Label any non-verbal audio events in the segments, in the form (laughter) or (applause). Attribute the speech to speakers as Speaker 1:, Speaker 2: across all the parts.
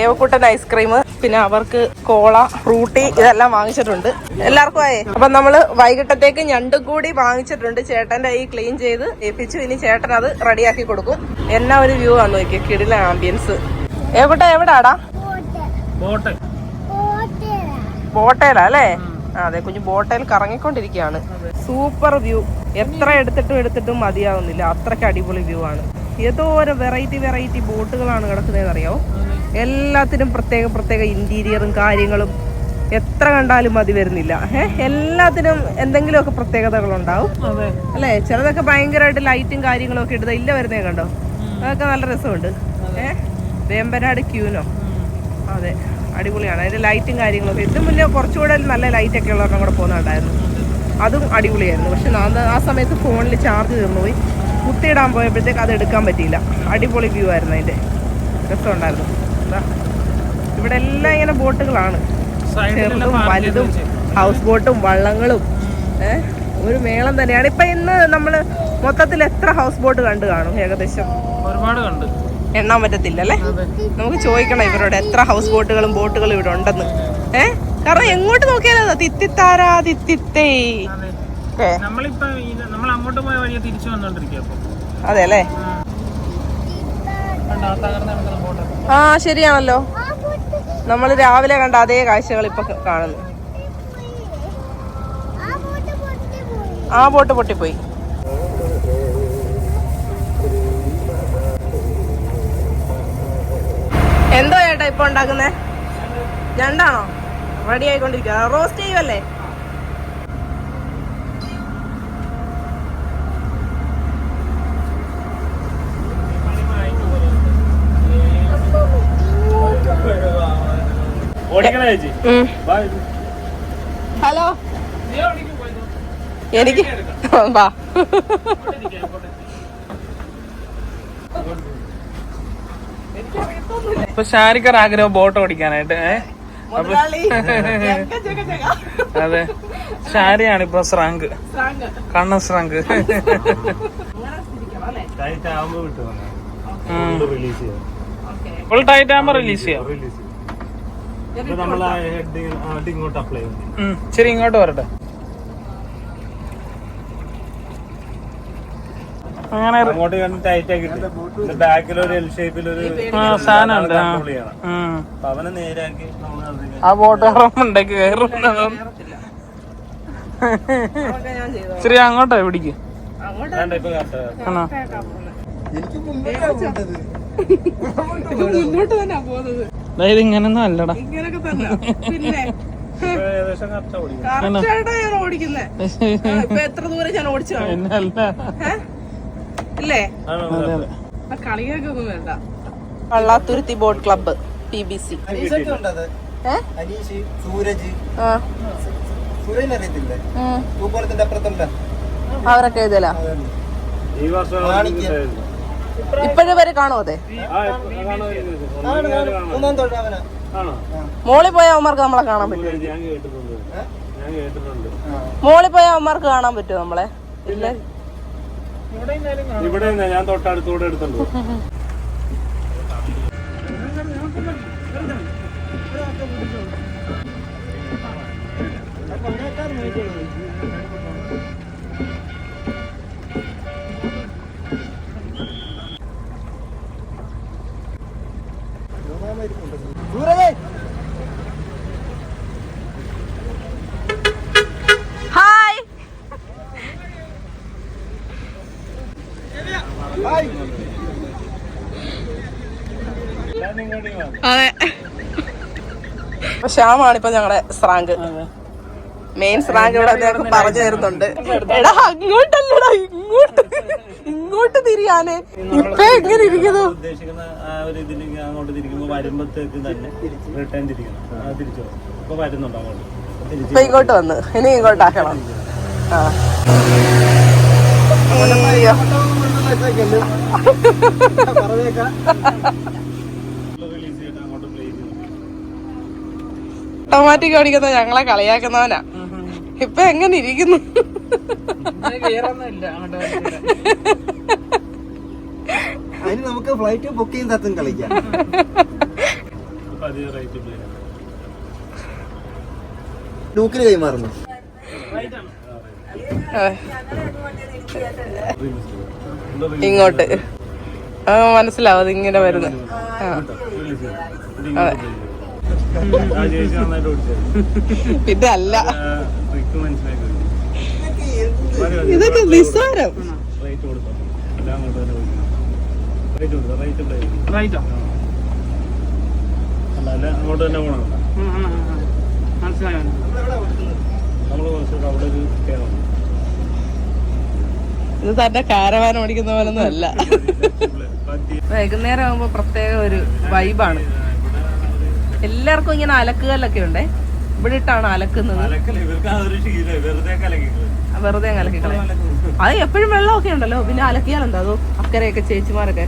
Speaker 1: ഏവക്കുട്ടൻ ice cream പിന്നെ അവർക്ക് കോള Frooti ഇതെല്ലാം വാങ്ങിച്ചിട്ടുണ്ട്. എല്ലാവർക്കും ആയേ. അപ്പൊ നമ്മൾ വൈകിട്ടത്തേക്ക് ഞണ്ടും കൂടി വാങ്ങിച്ചിട്ടുണ്ട്. ചേട്ടന്റെ ഈ ക്ലീൻ ചെയ്ത് ഏൽപ്പിച്ചു. ഇനി ചേട്ടൻ അത് റെഡിയാക്കി കൊടുക്കും. എന്നാ ഒരു വ്യൂ ആണ് നോക്കിയ. കിടില ആംബിയൻസ് ഏവക്കുട്ട എവിടാടാ?
Speaker 2: ബോട്ടേലാ
Speaker 1: ബോട്ടയിലാ അല്ലേ അതെ കുഞ്ഞു ബോട്ടയിൽ കറങ്ങിക്കൊണ്ടിരിക്കുകയാണ്. Super view. എത്ര എടുത്തിട്ടും എടുത്തിട്ടും മതിയാവുന്നില്ല. അത്രയ്ക്ക് അടിപൊളി വ്യൂ ആണ്. ഏതോ ഒരു വെറൈറ്റി വെറൈറ്റി ബോട്ടുകളാണ് കിടക്കുന്നതെന്ന് അറിയാമോ എല്ലാത്തിനും പ്രത്യേക പ്രത്യേക ഇന്റീരിയറും കാര്യങ്ങളും എത്ര കണ്ടാലും മതി വരുന്നില്ല. ഏഹ് എല്ലാത്തിനും എന്തെങ്കിലുമൊക്കെ പ്രത്യേകതകളുണ്ടാവും. അല്ലേ? ചിലതൊക്കെ ഭയങ്കരമായിട്ട് ലൈറ്റും കാര്യങ്ങളും ഒക്കെ ഇടുന്നത് ഇല്ല വരുന്നേ കണ്ടോ? അതൊക്കെ നല്ല രസമുണ്ട്. ഏഹ് വേമ്പനാട് ക്യൂനോ അതെ. അടിപൊളിയാണ്. അതിന്റെ ലൈറ്റും കാര്യങ്ങളൊക്കെ. ഇതിന് മുന്നേ കുറച്ചുകൂടെ നല്ല ലൈറ്റ് ഒക്കെ ഉള്ളവരുടെ കൂടെ പോകുന്നുണ്ടായിരുന്നു. അതും അടിപൊളിയായിരുന്നു. പക്ഷെ ആ സമയത്ത് ഫോണിൽ ചാർജ് തീർന്നു പോയി കുത്തിയിടാൻ പോയപ്പോഴത്തേക്ക് അത് എടുക്കാൻ പറ്റിയില്ല. അടിപൊളി വ്യൂ ആയിരുന്നു അതിന്റെ. രസമുണ്ടായിരുന്നു. ഇവിടെ എല്ലാം ഇങ്ങനെ ബോട്ടുകളാണ്. ചെറുതും വലുതും ഹൗസ് ബോട്ടും വള്ളങ്ങളും ഒരു മേളം തന്നെയാണ്. ഇപ്പൊ ഇന്ന് നമ്മൾ മൊത്തത്തിൽ എത്ര ഹൗസ് ബോട്ട് കണ്ടു കാണും ഏകദേശം?
Speaker 2: ഒരുപാട് കണ്ടു.
Speaker 1: എണ്ണാൻ പറ്റത്തില്ല അല്ലേ? നമുക്ക് ചോദിക്കണം ഇവരോട് എത്ര ഹൗസ് ബോട്ടുകളും ബോട്ടുകളും ഇവിടെ ഉണ്ടെന്ന്. ഏ? കാരണം എങ്ങോട്ട് നോക്കിയാലോ തിത്തിത്താരാ തിത്തിത്തേ.
Speaker 2: നമ്മളിപ്പോ നമ്മൾ അങ്ങോട്ട് പോയ വഴിയെ തിരിച്ചു വന്നോണ്ടിരിക്കുക
Speaker 1: അതെ അല്ലേ?
Speaker 2: ആ
Speaker 1: ശരിയാണല്ലോ. നമ്മൾ രാവിലെ കണ്ട അതേ കാഴ്ചകൾ ഇപ്പൊ കാണുന്നു. ആ ബോട്ട് പൊട്ടിപ്പോയി. എന്തോ ചേട്ടാ ഇപ്പൊ ഉണ്ടാക്കുന്നേ? ഞണ്ടാണോ റെഡി ആയിക്കൊണ്ടിരിക്കുക റോസ്റ്റ് ചെയ്യുമല്ലേ ഹലോ. എനിക്ക് (laughs) വാ.
Speaker 2: അപ്പൊ ഷാരിക്കർ ആഗ്രഹം ബോട്ട് ഓടിക്കാനായിട്ട്. (laughs) അതെ. ഷാരിയാണ് ഇപ്പൊ സ്രാങ്ക്.
Speaker 1: സ്രാങ്ക്.
Speaker 2: കണ്ണ സ്രാങ്ക്. ഫുൾ ടൈറ്റ് ആകുമ്പോ റിലീസ് ചെയ്യാം
Speaker 3: ഇങ്ങോട്ട് അപ്ലൈ ചെയ്യും
Speaker 2: ഉം. ശരി ഇങ്ങോട്ട് വരട്ടെ. അങ്ങനെ
Speaker 3: ഷേപ്പിൽ
Speaker 2: ആ കയറും. (laughs) ശരി അങ്ങോട്ടാ പിടിക്ക്. ആണോ? (laughs)
Speaker 1: മുന്നോട്ട് തന്നെ പോകുന്നത്
Speaker 2: അതായത് ഇങ്ങനൊന്നും അല്ലടാ
Speaker 1: ഇങ്ങനൊക്കെ തന്നെ. പിന്നെ ഞാൻ ഓടിക്കുന്നേ. ഇപ്പൊ എത്ര ദൂരം ഞാൻ ഓടിച്ചു ഇല്ലേ? കളിയൊക്കെ വേണ്ട. Vallathuruthy boat club P B C അവരൊക്കെ എഴുതല?
Speaker 3: ഈ വർഷം
Speaker 4: മാണിക്യം.
Speaker 1: ഇപ്പോഴും വരെ
Speaker 3: കാണോ അതെ?
Speaker 1: മോളിൽ പോയ അവന്മാർക്ക് നമ്മളെ കാണാൻ പറ്റും. മോളിൽ പോയ അവന്മാർക്ക് കാണാൻ പറ്റുമോ നമ്മളെ?
Speaker 3: ഇവിടെ ഞാൻ തൊട്ടടുത്തൂടെ എടുത്തുണ്ട്
Speaker 1: ഹായ്
Speaker 4: ഹായ്
Speaker 1: അതെ. ശ്യാമാണ് ഇപ്പൊ ഞങ്ങളുടെ സ്രാങ്ക്. മെയിൻ സ്രാങ്ക് ഇവിടെ അദ്ദേഹം പറഞ്ഞു തരുന്നുണ്ട്. എടാ അങ്ങോട്ടല്ലടാ ഇങ്ങോട്ട് ഇങ്ങോട്ട് തിരിയാനേ. ഇപ്പൊ എങ്ങനെ ഇരിക്കുന്നു?
Speaker 3: ഉദ്ദേശിക്കുന്ന ആ ഒരു ഇതിൽ അങ്ങോട്ട് തിരിക്കുമ്പോ വരുമ്പത്തേക്ക് തന്നെ റിട്ടേൺ തിരിക്കണം. ആ, തിരിച്ചു? പോകും. ഇപ്പൊ വരുന്നുണ്ട് അങ്ങോട്ട്? തിരിച്ച്
Speaker 1: ഇപ്പൊ ഇങ്ങോട്ട് വന്ന്. ഇനി ഇങ്ങോട്ടാക്കണം ആ
Speaker 4: പറഞ്ഞേക്കാം
Speaker 3: റിലീസ് ചെയ്തിട്ട് അങ്ങോട്ട് പ്ലേ ചെയ്തു
Speaker 1: ഓട്ടോമാറ്റിക് ഓടിക്കുന്ന ഞങ്ങളെ കളിയാക്കുന്നവനാ. ഇപ്പൊ എങ്ങനെ ഇരിക്കുന്നു.
Speaker 4: അതിന് നമുക്ക് ഫ്ലൈറ്റ് ബുക്ക് ചെയ്യും തത്തും കളിക്കാം. ലൂക്കിന് കൈമാറുന്നു.
Speaker 1: ഇങ്ങോട്ട്. മനസ്സിലാവും അത് ഇങ്ങനെ വരുന്നത്. ആ. പിന്നെ അല്ല. ഇതൊക്കെ നിസ്സാരം.
Speaker 3: റേറ്റ് കൊടുത്തോ അങ്ങോട്ട് തന്നെ പോയി റേറ്റ് കൊടുത്തോ റേറ്റ് പ്ലേ
Speaker 2: റൈറ്റോ
Speaker 3: അല്ല അല്ല അങ്ങോട്ട് തന്നെ പോകണം
Speaker 2: മനസ്സിലായോ
Speaker 3: നമ്മൾ കുറച്ച് അവിടെ ഒരു കയറണം
Speaker 1: ഇത് തന്നെ കാരവാൻ ഓടിക്കുന്ന പോലൊന്നും അല്ല. വൈകുന്നേരം ആകുമ്പോ പ്രത്യേക ഒരു വൈബാണ് എല്ലാവർക്കും ഇങ്ങനെ അലക്കുകല്ലൊക്കെ ഉണ്ടേ? ഇവിടെ ഇട്ടാണ് അലക്കുന്നത്.
Speaker 3: വെറുതെ
Speaker 1: അലക്കിക്കളെ അത് എപ്പോഴും വെള്ളമൊക്കെ ഉണ്ടല്ലോ. പിന്നെ അലക്കിയാൽ എന്താ അതോ അക്കരയൊക്കെ ചേച്ചിമാരൊക്കെ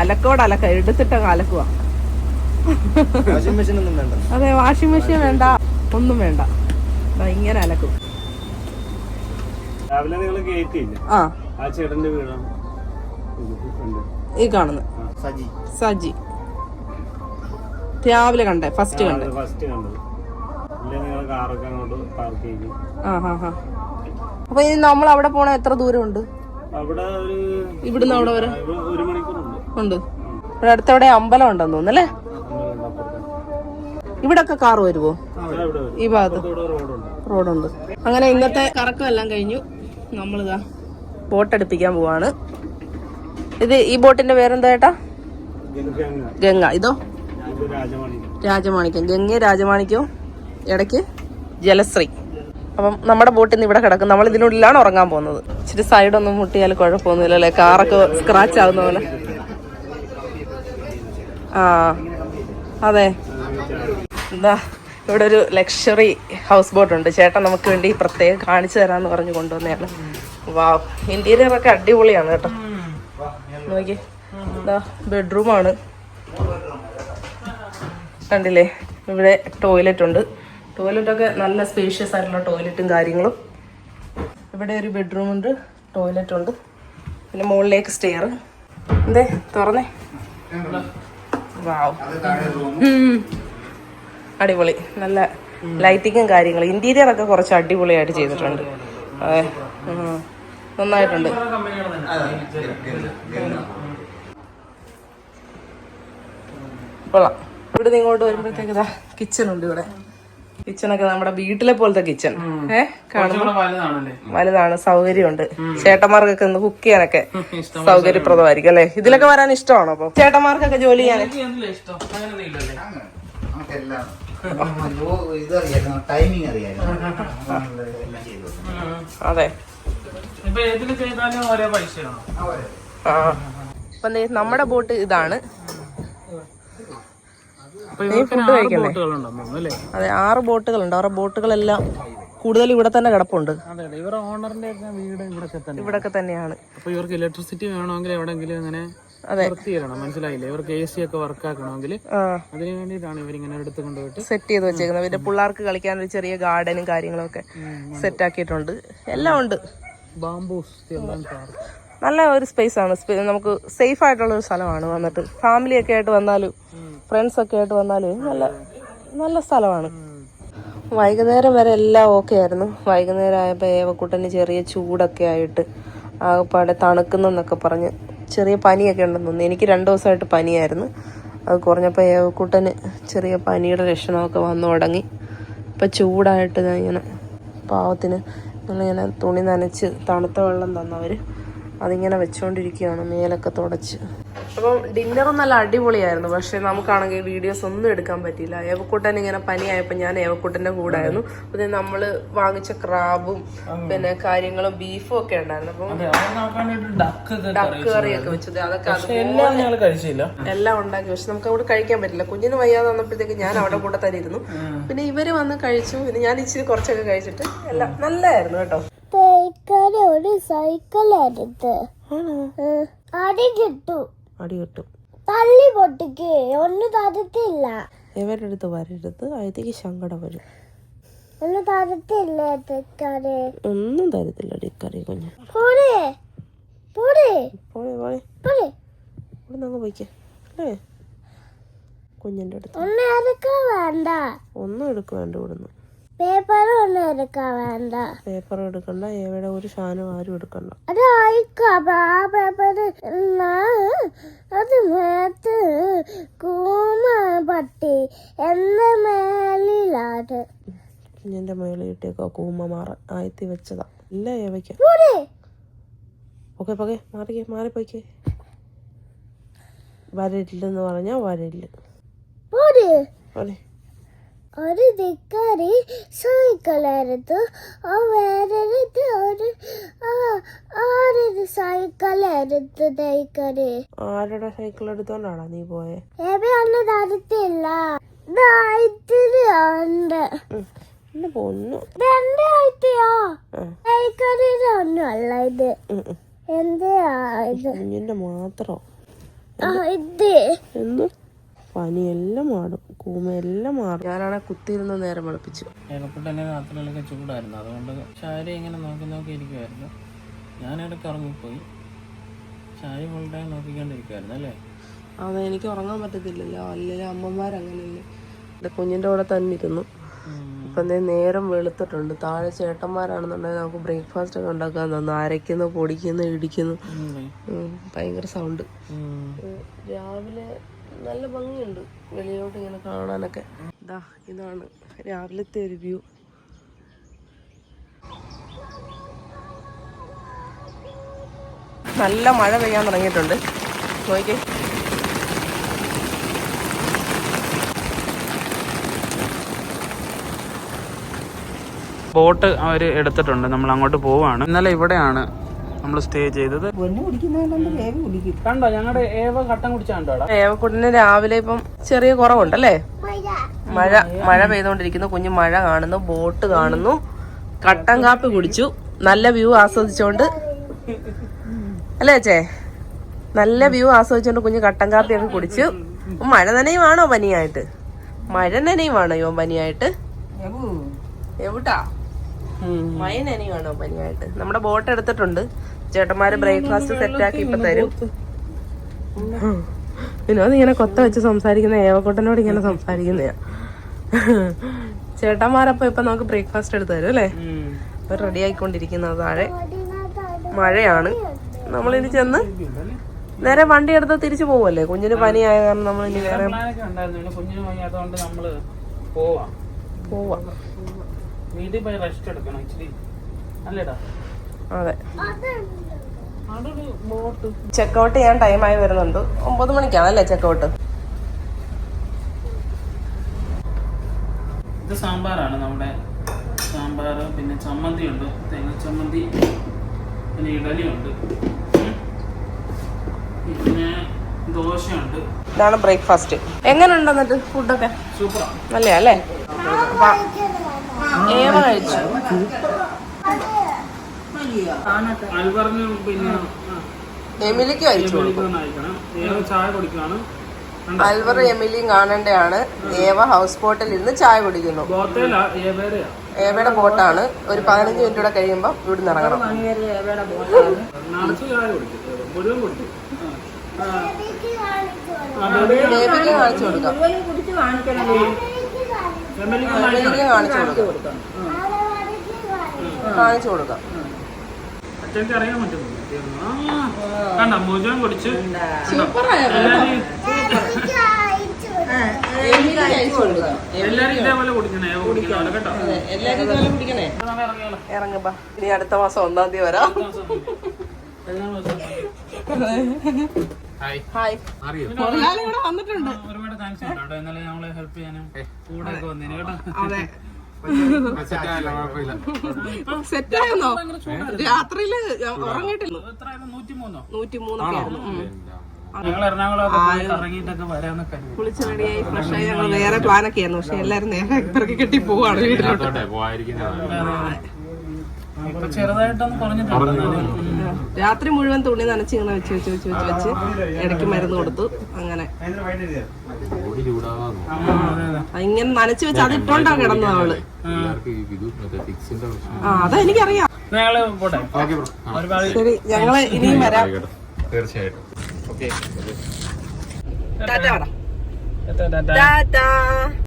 Speaker 1: അലക്കോട് അലക്ക എടുത്തിട്ടങ്ങ് അലക്കുക
Speaker 4: വാഷിംഗ് മെഷീൻ വേണ്ട.
Speaker 1: അതെ വാഷിംഗ് മെഷീൻ വേണ്ട. ഒന്നും വേണ്ട. ദാ ഇങ്ങനെ അലക്കും.
Speaker 3: രാവിലെ നിങ്ങൾ കേറ്റിയില്ല?
Speaker 1: ആ.
Speaker 3: ആ ചേട്ടന്റെ വീടാണ്.
Speaker 1: ഈ കാണുന്നു.
Speaker 4: സജി.
Speaker 1: സജി. രാവിലെ കണ്ടേ ഫസ്റ്റ് കണ്ടേ.
Speaker 3: ഫസ്റ്റ് കണ്ടത്.
Speaker 1: അപ്പൊ ഇനി നമ്മൾ അവിടെ പോണ എത്ര ദൂരം ഉണ്ട്
Speaker 3: അവിടെ ഒരു
Speaker 1: ഇവിടുന്ന് അവിടെ വരെ? ഉണ്ട്. ഇവിടെ അടുത്തവിടെ അമ്പലം ഉണ്ടെന്ന് തോന്നുന്നല്ലേ?
Speaker 3: ഇവിടൊക്കെ അപ്പുറത്ത്.
Speaker 1: ഇവിടെ ഒക്കെ കാർ വരുവോ
Speaker 3: ഇവിടെ ഇവിടെ വരും.
Speaker 1: ഈ ഭാഗത്ത്.
Speaker 3: റോഡുണ്ട്.
Speaker 1: അങ്ങനെ ഇന്നത്തെ കറക്കം എല്ലാം കഴിഞ്ഞു. നമ്മളിതാ ബോട്ട് അടുപ്പിക്കാൻ പോവാണ്. ഇത് ഈ ബോട്ടിന്റെ പേരെന്താ ചേട്ടാ?
Speaker 3: ഗംഗ.
Speaker 1: ഇതോ? രാജമാണിക്യം. ഗംഗ രാജമാണിക്കോ ഇടയ്ക്ക് ജലശ്രീ. അപ്പം നമ്മുടെ ബോട്ടിൽ നിന്ന് ഇവിടെ കിടക്കും. നമ്മൾ ഇതിനുള്ളിലാണ് ഉറങ്ങാൻ പോകുന്നത്. ഇച്ചിരി സൈഡൊന്നും മുട്ടിയാൽ കുഴപ്പമൊന്നുമില്ല അല്ലേ? കാറൊക്കെ സ്ക്രാച്ച് ആവുന്ന പോലെ. ആ അതെ. എന്താ ഇവിടെ ഒരു ലക്ഷറി ഹൗസ് ബോട്ട് ഉണ്ട്. ചേട്ടൻ നമുക്ക് വേണ്ടി പ്രത്യേകം കാണിച്ചു തരാന്ന് പറഞ്ഞു കൊണ്ടുവന്നതാണ്. വാ ഇന്റീരിയർ ഒക്കെ അടിപൊളിയാണ് കേട്ടോ. നോക്കി എന്താ ബെഡ്റൂമാണ് കണ്ടില്ലേ? ഇവിടെ ടോയ്ലറ്റ് ഉണ്ട്. ടോയ്ലറ്റൊക്കെ നല്ല സ്പേഷ്യസ് ആയിട്ടുള്ള ടോയ്ലറ്റും കാര്യങ്ങളും. ഇവിടെ ഒരു ബെഡ്റൂം ഉണ്ട് ടോയ്ലറ്റ് ഉണ്ട്. പിന്നെ മുകളിലേക്ക് സ്റ്റെയർ എന്തേ? തുറന്നേ. വാവ് അടിപൊളി. നല്ല ലൈറ്റിങ്ങും കാര്യങ്ങളും. ഇന്റീരിയർ ഒക്കെ കുറച്ച് അടിപൊളിയായിട്ട് ചെയ്തിട്ടുണ്ട്. അതെ. നന്നായിട്ടുണ്ട്. കൊള്ളാം. ഇവിടെ നിന്ന് ഇങ്ങോട്ട് വരുമ്പോഴത്തേക്ക് കിച്ചൺ ഉണ്ട് ഇവിടെ. കിച്ചണൊക്കെ നമ്മുടെ വീട്ടിലെ പോലത്തെ കിച്ചൺ ഏ? കാണുമ്പോൾ വലുതാണ് സൗകര്യമുണ്ട്. ചേട്ടന്മാർക്കൊക്കെ ഒന്ന് കുക്ക് ചെയ്യാനൊക്കെ സൗകര്യപ്രദമായിരിക്കും അല്ലെ? ഇതിലൊക്കെ വരാൻ ഇഷ്ടമാണോ അപ്പൊ? ചേട്ടന്മാർക്കൊക്കെ ജോലി ചെയ്യാൻ? അതെ. അപ്പൊ നമ്മുടെ ബോട്ട് ഇതാണ്. അതെ ആറ് ബോട്ടുകളുണ്ട്. അവരുടെ ബോട്ടുകളെല്ലാം കൂടുതൽ ഇവിടെ തന്നെ കിടപ്പുണ്ട്.
Speaker 2: ഇവിടൊക്കെ തന്നെ
Speaker 1: ഇവിടൊക്കെ തന്നെയാണ്.
Speaker 2: അപ്പൊ ഇവർക്ക് ഇലക്ട്രിസിറ്റി വേണമെങ്കിൽ എവിടെങ്കിലും അങ്ങനെ
Speaker 1: അതെ.
Speaker 2: വർക്ക് ചെയ്യണം. മനസ്സിലായില്ലേ? ഇവർക്ക് എ സി ഒക്കെ വർക്ക് ആക്കണമെങ്കിൽ
Speaker 1: ആ.
Speaker 2: അതിന് വേണ്ടിയിട്ടാണ് ഇവരിങ്ങനെ എടുത്ത് കൊണ്ടുപോയിട്ട്
Speaker 1: സെറ്റ് ചെയ്ത് വെച്ചേക്കുന്നത്. പിന്നെ പിള്ളേർക്ക് കളിക്കാൻ ഒരു ചെറിയ ഗാർഡനും കാര്യങ്ങളും ഒക്കെ സെറ്റ് ആക്കിയിട്ടുണ്ട്. എല്ലാം ഉണ്ട്.
Speaker 2: ബാംബൂസ്
Speaker 1: നല്ല ഒരു സ്പേസ് ആണ്. നമുക്ക് സേഫ് ആയിട്ടുള്ള ഒരു സ്ഥലമാണ് വന്നിട്ട്. ഫാമിലി ഒക്കെ ആയിട്ട് വന്നാലും ഫ്രണ്ട്സ് ഒക്കെ ആയിട്ട് വന്നാൽ നല്ല നല്ല സ്ഥലമാണ്. വൈകുന്നേരം വരെ എല്ലാം ഓക്കെ ആയിരുന്നു. വൈകുന്നേരം ആയപ്പോൾ ഏവക്കുട്ടന് ചെറിയ ചൂടൊക്കെ ആയിട്ട് ആകെപ്പാടെ തണുക്കുന്നെന്നൊക്കെ പറഞ്ഞ് ചെറിയ പനിയൊക്കെ ഉണ്ടെന്ന് തോന്നുന്നു. എനിക്ക് രണ്ട് ദിവസമായിട്ട് പനിയായിരുന്നു. അത് കുറഞ്ഞപ്പോൾ ഏവക്കുട്ടന് ചെറിയ പനിയുടെ ലക്ഷണമൊക്കെ വന്നു തുടങ്ങി. ഇപ്പം ചൂടായിട്ട് ഞാൻ ഇങ്ങനെ പാവത്തിന് ഇങ്ങനെ തുണി നനച്ച് തണുത്ത വെള്ളം തന്നവർ അതിങ്ങനെ വെച്ചുകൊണ്ടിരിക്കുകയാണ് മേലൊക്കെ തുടച്ച്. അപ്പം ഡിന്നർ നല്ല അടിപൊളിയായിരുന്നു. പക്ഷെ നമുക്കാണെങ്കിൽ വീഡിയോസ് ഒന്നും എടുക്കാൻ പറ്റിയില്ല. ഏവക്കൂട്ടൻ ഇങ്ങനെ പനിയായപ്പോൾ ഞാൻ ഏവക്കൂട്ടന്റെ കൂടായിരുന്നു. പിന്നെ നമ്മൾ വാങ്ങിച്ച ക്രാബും പിന്നെ കാര്യങ്ങളും ബീഫും ഒക്കെ ഉണ്ടായിരുന്നു. അപ്പം
Speaker 2: ഡക്ക്
Speaker 1: കറിയൊക്കെ വെച്ചത്. അതൊക്കെ
Speaker 2: കഴിച്ചില്ല.
Speaker 1: എല്ലാം ഉണ്ടാക്കി. പക്ഷെ നമുക്ക് അവിടെ കഴിക്കാൻ പറ്റില്ല. കുഞ്ഞിന് വയ്യാതെ വന്നപ്പോഴത്തേക്ക് ഞാൻ അവിടെ കൂടെ തന്നെ ഇരുന്നു പിന്നെ ഇവർ വന്ന് കഴിച്ചു. പിന്നെ ഞാൻ ഇച്ചിരി കുറച്ചൊക്കെ കഴിച്ചിട്ട് എല്ലാം നല്ലായിരുന്നു കേട്ടോ.
Speaker 5: സൈക്കിൾ ഒരു സൈക്കിൾ എടുത്ത് അടി കിട്ടു.
Speaker 1: അടി കിട്ടും.
Speaker 5: തള്ളി പൊട്ടിക്ക്. ഒന്നും തരത്തില്ല.
Speaker 1: ഇവരുടെ അടുത്ത് വരരുത്. അതിലേക്ക് സങ്കടം വരും.
Speaker 5: ഒന്നും തരത്തില്ല തെക്കാര്
Speaker 1: ഒന്നും തരത്തില്ല അടിക്കറി കുഞ്ഞ്.
Speaker 5: പോരെ. പോരെ.
Speaker 1: പോയെ പോയെ
Speaker 5: പോരെ.
Speaker 1: ഇവിടെ നിന്ന് പോയിക്കേ. അല്ലേ? കുഞ്ഞിന്റെ അടുത്ത്.
Speaker 5: ഒന്നും എടുക്കാൻ വേണ്ട.
Speaker 1: ഒന്നും എടുക്കുവേണ്ട ഇവിടുന്ന്.
Speaker 5: പേപ്പർ ഒന്നും എടുക്കാൻ വേണ്ട.
Speaker 1: പേപ്പർ എടുക്കണ്ട എവിടെ ഒരു സാധനം ആരും എടുക്കണ്ട.
Speaker 5: അത് അയക്കാം ആ പേപ്പർ അത് മേത്ത് കൂമ പട്ടി എന്ന മേലിലാണ്
Speaker 1: കുഞ്ഞിന്റെ മേളിൽ ഇട്ടേക്കോ മാറ. ആയത്തി വെച്ചതാ. ഇല്ല ഏവയ്ക്ക. ഓക്കെ പോകെ മാറിക്കേ മാറിപ്പോയിക്കേ. വരയില്ലെന്ന് പറഞ്ഞാ വരയില്ല
Speaker 5: പോരെ ഒരു ദിക്കാരി സൈക്കിളെടുത്തു ആ വേറെടുത്ത് ഒരു ആരൊരു സൈക്കിളെടുത്ത് ദൈക്കരി
Speaker 1: ആരുടെ സൈക്കിൾ എടുത്തോണ്ടാണോ നീ പോയെ?
Speaker 5: എവിടെയൊന്നും തരത്തില്ല. ഇതായിട്ടില്ല ഉണ്ട്
Speaker 1: പൊന്നു.
Speaker 5: ഒന്നുമല്ല ഇത്.
Speaker 1: എന്താ ഉം.
Speaker 5: എന്റെ ഇത്?
Speaker 1: മാത്രം.
Speaker 5: ഇത്.
Speaker 1: എന്ത്? പനിയെല്ലാം മാറും കൂമയെല്ലാം മാറും. ഞാനാണെ കുത്തിയിരുന്ന് നേരം വെളുപ്പിച്ചു.
Speaker 2: ഏകപ്പെട്ട് തന്നെ രാത്രിയിലൊക്കെ ചൂടായിരുന്നു. അതുകൊണ്ട് ശാരി ഇങ്ങനെ നോക്കി നോക്കി ഇരിക്കുമായിരുന്നു ഞാൻ ഇടയ്ക്ക് ഉറങ്ങിപ്പോയി ഷാരി ഫുൾ ടൈം നോക്കിക്കൊണ്ടിരിക്കുമായിരുന്നു അല്ലേ?
Speaker 1: അതെ എനിക്ക് ഉറങ്ങാൻ പറ്റത്തില്ലല്ലോ. അല്ലെങ്കിൽ അമ്മമാരങ്ങനെയല്ലേ എന്റെ കുഞ്ഞിന്റെ കൂടെ തന്നെ ഇരുന്നു. ഇപ്പം ദേ നേരം വെളുത്തിട്ടുണ്ട്. താഴെ ചേട്ടന്മാരാണെന്നുണ്ടെങ്കിൽ നമുക്ക് ബ്രേക്ക്ഫാസ്റ്റ് ഒക്കെ ഉണ്ടാക്കാൻ തന്നു. അരയ്ക്കുന്നു പൊടിക്കുന്നു ഇടിക്കുന്നു. ഭയങ്കര സൗണ്ട് രാവിലെ നല്ല ഭംഗിയുണ്ട് വെളിയിലോട്ട് ഇങ്ങനെ കാണാനൊക്കെ. ഇതാ ഇതാണ് രാവിലത്തെ ഒരു വ്യൂ. നല്ല മഴ പെയ്യാൻ തുടങ്ങിയിട്ടുണ്ട്. നോക്കിക്കേ.
Speaker 2: ബോട്ട് അവർ എടുത്തിട്ടുണ്ട്. നമ്മൾ അങ്ങോട്ട് പോവാണ്. ഇന്നലെ ഇവിടെയാണ് നമ്മൾ സ്റ്റേ ചെയ്തത്. കണ്ടോ ഞങ്ങളുടെ ഏവ കട്ടം കുടിച്ചാണ്ടോ
Speaker 1: ഏവക്കുട്ടിന് രാവിലെ ഇപ്പം ചെറിയ കുറവുണ്ടല്ലേ? മഴ. മഴ പെയ്തുകൊണ്ടിരിക്കുന്നു കുഞ്ഞു മഴ കാണുന്നു ബോട്ട് കാണുന്നു. കട്ടൻ കാപ്പി കുടിച്ചു. നല്ല വ്യൂ ആസ്വദിച്ചോണ്ട്. അല്ലേ അച്ഛേ? നല്ല വ്യൂ ആസ്വദിച്ചോണ്ട് കുഞ്ഞു കട്ടൻ കാപ്പി ഒക്കെ കുടിച്ചു. മഴ നനയുവാണോ പനിയായിട്ട്? മഴ നനയുവാണോ ഇവൻ പനിയായിട്ട്? എവിടാ മഴ നനയുവാണോ പനിയായിട്ട്? നമ്മുടെ ബോട്ട് എടുത്തിട്ടുണ്ട്. ചേട്ടന്മാര് ബ്രേക്ക്ഫാസ്റ്റ് സെറ്റ് ആക്കി ഇപ്പൊ തരും. വിനോദ് ഇങ്ങനെ കൊത്ത വെച്ച് സംസാരിക്കുന്ന ഏവക്കോട്ടനോട് ഇങ്ങനെ സംസാരിക്കുന്നയാ. ചേട്ടന്മാരപ്പോ ഇപ്പൊ നമുക്ക് ബ്രേക്ക്ഫാസ്റ്റ് എടുത്തു തരും അല്ലേ? ഇപ്പൊ റെഡി ആയിക്കൊണ്ടിരിക്കുന്നത് താഴെ. മഴയാണ്. നമ്മളിനി ചെന്ന് നേരെ വണ്ടി എടുത്ത് തിരിച്ചു പോവല്ലേ? കുഞ്ഞിന് പനിയായ കാരണം നമ്മൾ ഇനി വേറെ
Speaker 2: പോവാ. വീട്ടിൽ പോയി റെസ്റ്റ് എടുക്കണം. ഇച്ചിരി അല്ലേടാ?
Speaker 1: അതെ. ചെക്കൗട്ട് ചെയ്യാൻ ടൈമായി വരുന്നുണ്ട്. ഒമ്പത് മണിക്കാണല്ലേ ചെക്കൗട്ട്
Speaker 2: ഇത് സാമ്പാറാണ് നമ്മുടെ സാമ്പാർ പിന്നെ ചമ്മന്തി ഉണ്ട് തേങ്ങ ചമ്മന്തി പിന്നെ ഇഡലി ഉണ്ട് പിന്നെ ദോശയുണ്ട്.
Speaker 1: ഇതാണ് ബ്രേക്ക്ഫാസ്റ്റ് എങ്ങനെയുണ്ട് എന്നിട്ട് ഫുഡൊക്കെ
Speaker 2: സൂപ്പറാണ്.
Speaker 1: നല്ലയാ അല്ലേ? ഏവ കഴിച്ചു?
Speaker 2: അൽബറിന് പിന്നെ
Speaker 1: എമിലിക്ക് കൊടുക്കും.
Speaker 2: ചായ
Speaker 1: അൽവർ എമിലിയും കാണേണ്ടയാണ്. ഏവ ഹൗസ് ബോട്ടിൽ ഇരുന്ന് ചായ കുടിക്കുന്നു. ഏവയുടെ ബോട്ടാണ്. ഒരു പതിനഞ്ച് മിനിറ്റ് കൂടെ കഴിയുമ്പോൾ ഇവിടെ ഇറങ്ങണം. ബേബിക്ക് കാണിച്ചു കൊടുക്കാം. കാണിച്ചു കൊടുക്കാം. കാണിച്ചു കൊടുക്കാം.
Speaker 2: അച്ഛനക്ക് അറിയാൻ പറ്റുന്നു കണ്ട മുഴുവൻ കുടിച്ച്. എല്ലാരും ഇതേപോലെ കുടിക്കണേ? കുടിക്കണ? കേട്ടോ.
Speaker 1: ഇതുപോലെ ഇനി അടുത്ത മാസം ഒന്നാം തീയതി വരാം.
Speaker 2: ഹായ്
Speaker 1: ഹായ് വന്നിട്ടുണ്ട്.
Speaker 2: ഒരുപാട് താങ്ക്സ് ഉണ്ട് കേട്ടോ. ഇന്നലെ ഞങ്ങളെ ഹെൽപ്പ് ചെയ്യാനും കൂടെ ഒക്കെ വന്നേനെ കേട്ടോ.
Speaker 1: അതെ. സെറ്റായെന്നോ രാത്രിയിൽ ഉറങ്ങിയിട്ടില്ല.
Speaker 2: എത്രയായിരുന്നു നൂറ്റി മൂന്നോ
Speaker 1: നൂറ്റി മൂന്നൊക്കെ ആയിരുന്നു. ഉം.
Speaker 2: ഞങ്ങൾ എറണാകുളമൊക്കെ പോയി ഇറങ്ങിയിട്ടൊക്കെ വരാന്നൊക്കെ കരുതി.
Speaker 1: കുളിച്ച് റെഡിയായി ഫ്രഷ് ആയി. ഞങ്ങൾ വേറെ പ്ലാനൊക്കെ ആയിരുന്നു. പക്ഷെ എല്ലാരും നേരെ ഇറക്കി കെട്ടി പോവാണ് വീട്ടിലോട്ട്. രാത്രി മുഴുവൻ തുണി നനച്ച് ഇങ്ങനെ വെച്ച് വെച്ച് വെച്ച് വെച്ച് വെച്ച് ഇടയ്ക്ക് മരുന്ന് കൊടുത്തു. അങ്ങനെ. ഇങ്ങനെ നനച്ച് വെച്ച് അത് ഇട്ടോണ്ടാ കിടന്നത് അവൾ. ആ
Speaker 2: അതെനിക്കറിയാം.
Speaker 1: ശരി ഞങ്ങൾ ഇനിയും വരാം.
Speaker 6: തീർച്ചയായിട്ടും.
Speaker 1: ടാറ്റാ.